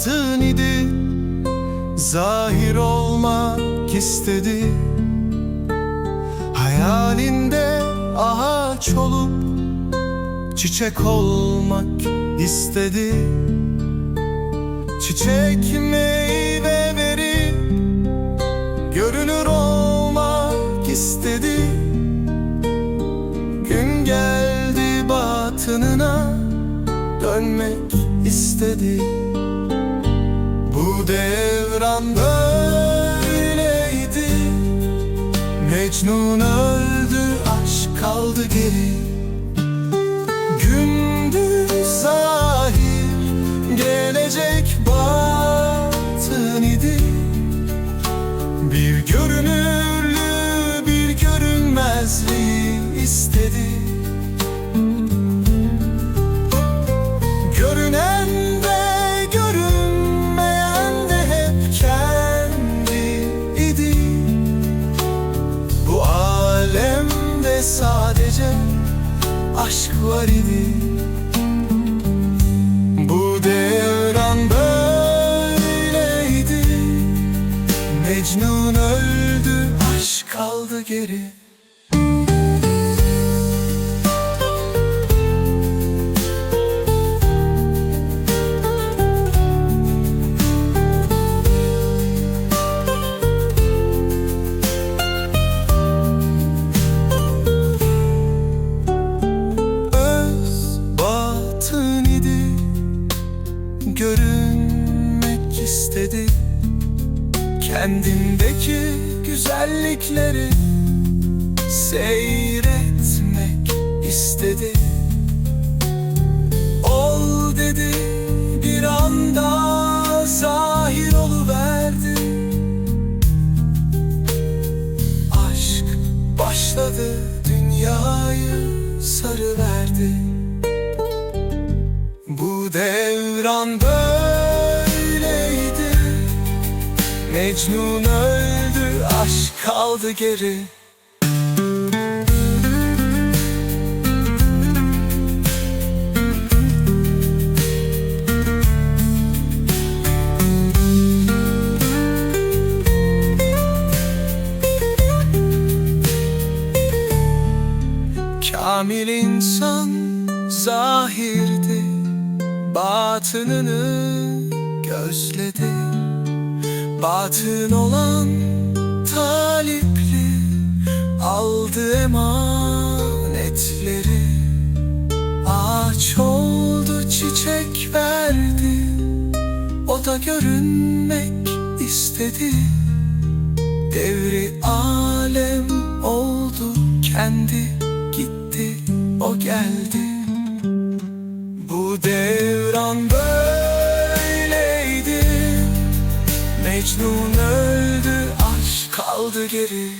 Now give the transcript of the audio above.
batın idi. Zahir olmak istedi. Hayalinde ağaç olup Çiçek olmak istedi. Çiçek meyve verip Görünür olmak istedi. Gün geldi batınına Dönmek istedi Bu devran böyleydi. Mecnun öldü aşk kaldı geri. Gündüz zahir Gelecek batın idi. Bir görünürlü bir görünmezliği istedi idi Bu alemde sadece aşk var idi. Bu devran böyleydi. Mecnun öldü aşk kaldı geri Görünmek istedi. Kendindeki güzellikleri Seyretmek istedi. Ol dedi bir anda zahir oluverdi. Aşk başladı dünyayı sarıverdi devran böyleydi. Mecnun öldü aşk kaldı geri. Kamil insan zahirdi Batınını gözledi. Batın olan talipli. Aldı emanetleri. Ağaç oldu çiçek verdi. O da görünmek istedi. Devri alem oldu kendi gitti o geldi devran böyleydi. Mecnun öldü aşk kaldı geri